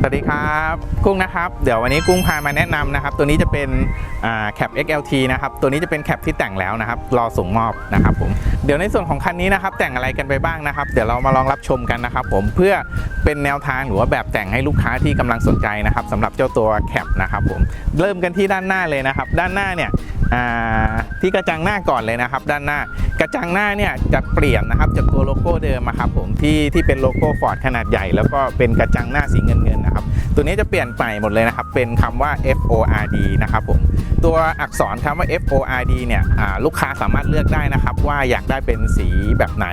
สวัสดีครับกุ้งนะครับเดี๋ยววันนี้กุ้งพามาแนะนำนะครับ ตัวนี้จะเป็นแคป XLT นะครับตัวนี้จะเป็นแคปที่แต่งแล้วนะครับรอส่งมอบนะครับผมเดี๋ยวในส่วนของคันนี้นะครับแต่งอะไรกันไปบ้างนะครับ เดี๋ยวเรามาลองรับชมกันนะครับ ผมเพื่อเป็นแนวทางหรือว่าแบบแต่งให้ลูกค้าที่กำลังสนใจนะครับสำหรับเจ้าตัวแคปนะครับผมเริ่มกันที่ด้านหน้าเลยนะครับ ด้านหน้าเนี่ย ที่กระจังหน้าก่อนเลยนะครับ ด้านหน้ากระจังหน้าเนี่ยจะเปลี่ยนนะครับจากตัวโลโก้เดิมครับผมที่ที่เป็นโลโก้ฟอร์ดขนาดใหญ่ แล้วก็เป็นกระจังหน้าสีเงินเงินๆนะครับ ตัวนี้จะเปลี่ยนใหม่หมดเลยนะครับ เป็นคำว่า F O R D นะครับผม ตัวอักษรคำว่า F O R D เนี่ยลูกค้าสามารถเลือกได้นะครับ ว่าอยากได้เป็นสีแบบไหน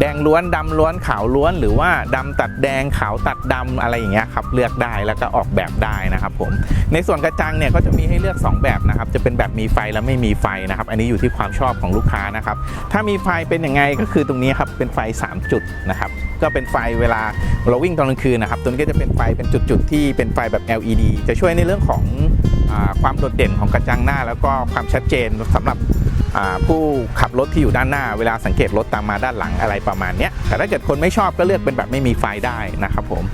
แดงล้วนดำล้วนขาวล้วน หรือว่าดำตัดแดงขาวตัดดำอะไรอย่างเงี้ยครับ เลือกได้แล้วก็ออกแบบได้นะครับผม ในส่วนกระจังเนี่ยก็จะมีให้เลือก 2 แบบนะครับ จะเป็นแบบมีไฟและไม่มีไฟนะครับ อันนี้อยู่ที่ความชอบของลูกค้านะครับ ถ้ามีไฟเป็นยังไงก็คือตรงนี้ครับ เป็นไฟ 3 จุดนะครับ ก็เป็นไฟเวลาเราวิ่งตอนกลางคืนนะครับตัวนี้ก็จะเป็นไฟเป็นจุดๆที่เป็นไฟแบบ LED จะช่วยในเรื่องของอความโดดเด่นของกระจังหน้า แล้วก็ความชัดเจนสำหรับผู้ขับรถที่อยู่ด้านหน้า เวลาสังเกตรถตามมาด้านหลังอะไรประมาณนี้แต่ถ้าเกิดคนไม่ชอบก็เลือกเป็นแบบไม่มีไฟได้นะครับผม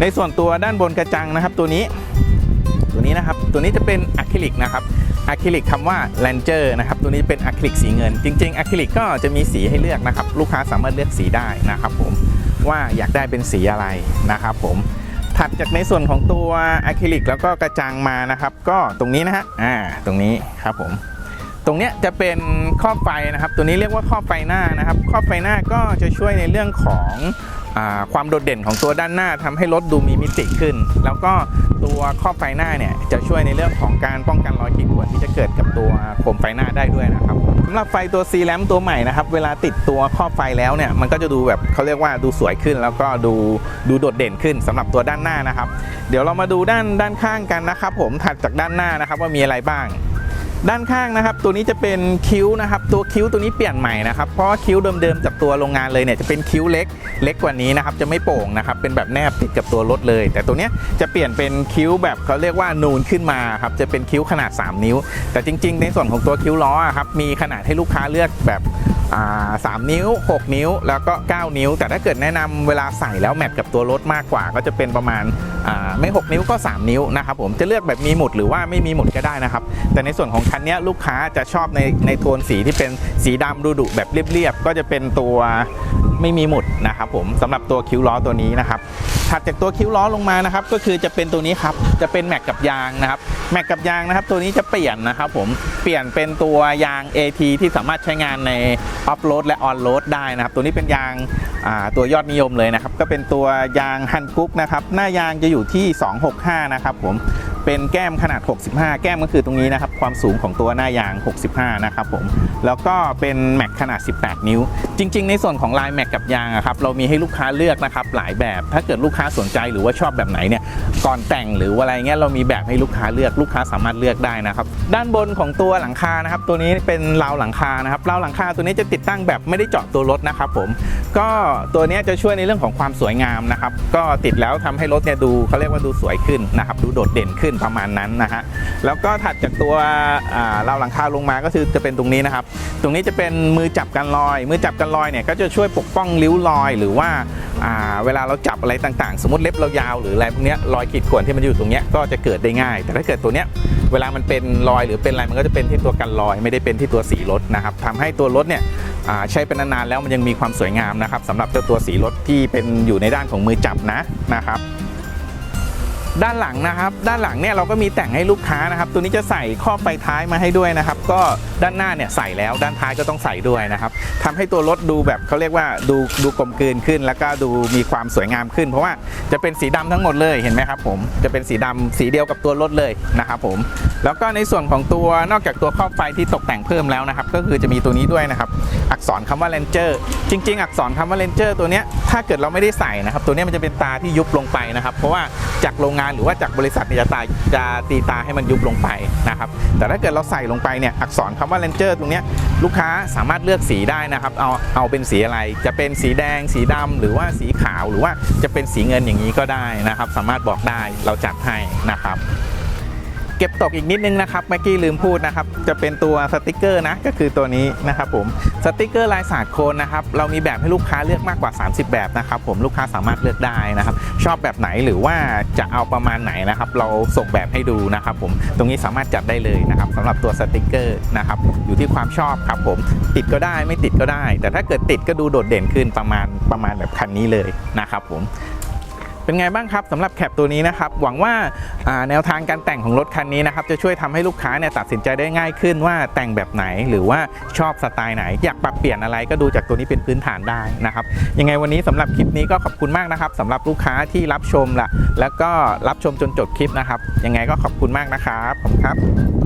ในส่วนตัวด้านบนกระจังนะครับตัวนี้ตัวนี้นะครับตัวนี้จะเป็นอะคริลิกนะครับอะคริลิกคำว่า Ranger นะครับตัวนี้เป็นอะคริลิกสีเงิน จริงๆอะคริลิกก็จะมีสีให้เลือกนะครับลูกค้าสามารถเลือกสีได้นะครับผม ว่าอยากได้เป็นสีอะไรนะครับผมถัดจากในส่วนของตัวอะคริลิกแล้วก็กระจังมานะครับ ก็ตรงนี้นะฮะอ่าตรงนี้ครับผมตรงเนี้ยจะเป็นครอบไฟนะครับ ตัวนี้เรียกว่าครอบไฟหน้านะครับครอบไฟหน้าก็จะช่วยในเรื่องของอความโดดเด่นของตัวด้านหน้าทำให้รถดูมีมิติขึ้น แล้วก็ ตัวครอบไฟหน้าเนี่ยจะช่วยในเรื่องของการป้องกันรอยขีดข่วนที่จะเกิดกับตัวโคมไฟหน้าได้ด้วยนะครับสำหรับไฟตัวซีแรมตัวใหม่นะครับเวลาติดตัวครอบไฟแล้วเนี่ยมันก็จะดูแบบเขาเรียกว่าดูสวยขึ้น แล้วก็ดูดูโดดเด่นขึ้นสำหรับตัวด้านหน้านะครับ เดี๋ยวเรามาดูด้านด้านข้างกันนะครับ ผมถัดจากด้านหน้านะครับว่ามีอะไรบ้าง ด้านข้างนะครับ ตัวนี้จะเป็นคิ้วนะครับ ตัวคิ้วตัวนี้เปลี่ยนใหม่นะครับ เพราะว่าคิ้วเดิมๆจากตัวโรงงานเลยเนี่ยจะเป็นคิ้วเล็ก เล็กกว่านี้นะครับ จะไม่โป่งนะครับ เป็นแบบแนบติดกับตัวรถเลย แต่ตัวนี้จะเปลี่ยนเป็นคิ้วแบบเขาเรียกว่านูนขึ้นมาครับ จะเป็นคิ้วขนาด 3 นิ้ว แต่จริง ๆ ในส่วนของตัวคิ้วล้อครับ มีขนาดให้ลูกค้าเลือกแบบ สามนิ้ว 6 นิ้วแล้วก็ 9 นิ้ว แต่ถ้าเกิดแนะนำเวลาใส่แล้วแมทกับตัวรถมากกว่า ก็จะเป็นประมาณาไม่ 6 นิ้วก็ 3 นิ้วนะครับผมจะเลือกแบบมีหมุดหรือว่าไม่มีหมุดก็ได้นะครับ แต่ในส่วนของคันนี้ลูกค้าจะชอบในในโทนสีที่เป็นสีดำดุๆแบบเรียบๆก็จะเป็นตัว ไม่มีหมุดนะครับผมสำหรับตัวคิ้วล้อตัวนี้นะครับถัดจากตัวคิ้วล้อลงมานะครับก็คือจะเป็นตัวนี้ครับจะเป็นแม็กกับยางนะครับแม็กกับยางนะครับ ตัวนี้จะเปลี่ยนนะครับผมเปลี่ยนเป็นตัวยาง AT ที่สามารถใช้งานในออฟโรดและออนโรดได้นะครับ ตัวนี้เป็นยางตัวยอดนิยมเลยนะครับ ก็เป็นตัวยางฮันกุ๊กนะครับ หน้ายางจะอยู่ที่ 265 นะครับผม เป็นแก้มขนาด 65 แก้มก็คือตรงนี้นะครับความสูงของตัวหน้ายาง 65 นะครับผม แล้วก็เป็นแม็กขนาด 18 นิ้ว จริง ๆ ในส่วนของลายแม็กกับยางครับเรามีให้ลูกค้าเลือกนะครับหลายแบบ ถ้าเกิดลูกค้าสนใจหรือว่าชอบแบบไหนเนี่ยก่อนแต่งหรือว่าอะไรเงี้ยเรามีแบบให้ลูกค้าเลือกลูกค้าสามารถเลือกได้นะครับด้านบนของตัวหลังคานะครับตัวนี้เป็นราวหลังคานะครับราวหลังคาตัวนี้จะติดตั้งแบบไม่ได้เจาะตัวรถนะครับผมก็ตัวนี้จะช่วยในเรื่องของความสวยงามนะครับก็ติดแล้วทำให้รถเนี่ยดูเขาเรียกว่าดูสวยขึ้นนะครับดูโดดเด่นขึ้นประมาณนั้นนะฮะแล้วก็ถัดจากตัวอ่าราวหลังคาลงมาก็คือจะเป็นตรงนี้นะครับ ตรงนี้จะเป็นมือจับกันรอย มือจับกันรอยเนี่ยก็จะช่วยปกป้องริ้วรอย หรือว่าาเวลาเราจับอะไรต่างๆ สมมติเล็บเรายาวหรืออะไรพวกนี้รอยขีดข่วนที่มันอยู่ตรงนี้ก็จะเกิดได้ง่าย แต่ถ้าเกิดตัวเนี้ยเวลามันเป็นรอยหรือเป็นอะไรมันก็จะเป็นที่ตัวกันรอย ไม่ได้เป็นที่ตัวสีรถนะครับทำให้ตัวรถเนี่ยใช้เป็นนานๆแล้วมันยังมีความสวยงามนะครับสำหรับเจ้าตัวสีรถที่เป็นอยู่ในด้านของมือจับนะนะครับ ด้านหลังนะครับ ด้านหลังเนี่ยเราก็มีแต่งให้ลูกค้านะครับ ตัวนี้จะใส่ครอบไฟท้ายมาให้ด้วยนะครับ ก็ด้านหน้าเนี่ยใส่แล้วด้านท้ายก็ต้องใส่ด้วยนะครับทำให้ตัวรถดูแบบเขาเรียกว่าดูดูกลมกลืนขึ้น แล้วก็ดูมีความสวยงามขึ้น เพราะว่าจะเป็นสีดำทั้งหมดเลยเห็นไหมครับผมจะเป็นสีดำสีเดียวกับตัวรถเลยนะครับผมแล้วก็ในส่วนของตัวนอกจากตัวครอบไฟที่ตกแต่งเพิ่มแล้วนะครับ ก็คือจะมีตัวนี้ด้วยนะครับ อักษรคำว่า Ranger จริง ๆ อักษรคำว่า Ranger ตัวเนี้ยถ้าเกิดเราไม่ได้ใส่นะครับ ตัวเนี้ยมันจะเป็นตาที่ยุบลงไปนะครับ เพราะว่าจากโรงงานหรือว่าจากบริษัทเนี่ยจะตาจะตีตาให้มันยุบลงไปนะครับ แต่ถ้าเกิดเราใส่ลงไปเนี่ยอักษรคำว่า Ranger ตรงนี้ลูกค้าสามารถเลือกสีได้นะครับ เอาเอาเป็นสีอะไรจะเป็นสีแดง สีดำหรือว่าสีขาวหรือว่าจะเป็นสีเงินอย่างนี้ก็ได้นะครับ สามารถบอกได้เราจัดให้นะครับเก็บตกอีกนิดนึงนะครับเมื่อกี้ลืมพูดนะครับ จะเป็นตัวสติกเกอร์นะ ก็คือตัวนี้นะครับผม สติกเกอร์ลายศาสตร์โคนนะครับเรามีแบบให้ลูกค้าเลือกมากกว่า 30 แบบนะครับผมลูกค้าสามารถเลือกได้นะครับ ชอบแบบไหนหรือว่าจะเอาประมาณไหนนะครับ เราส่งแบบให้ดูนะครับ ผมตรงนี้สามารถจัดได้เลยนะครับสำหรับตัวสติกเกอร์นะครับอยู่ที่ความชอบครับผมติดก็ได้ไม่ติดก็ได้ แต่ถ้าเกิดติดก็ดูโดดเด่นขึ้นประมาณประมาณแบบคันนี้เลยนะครับผม เป็นไงบ้างครับสำหรับแคปตัวนี้นะครับหวังว่าอ่าแนวทางการแต่งของรถคันนี้นะครับจะช่วยทำให้ลูกค้าเนี่ยตัดสินใจได้ง่ายขึ้นว่าแต่งแบบไหนหรือว่าชอบสไตล์ไหน อยากปรับเปลี่ยนอะไรก็ดูจากตัวนี้เป็นพื้นฐานได้นะครับยังไงวันนี้สำหรับคลิปนี้ก็ขอบคุณมากนะครับสำหรับลูกค้าที่รับชมละแล้วก็รับชมจนจบคลิปนะครับยังไงก็ขอบคุณมากนะครับขอบคุณครับ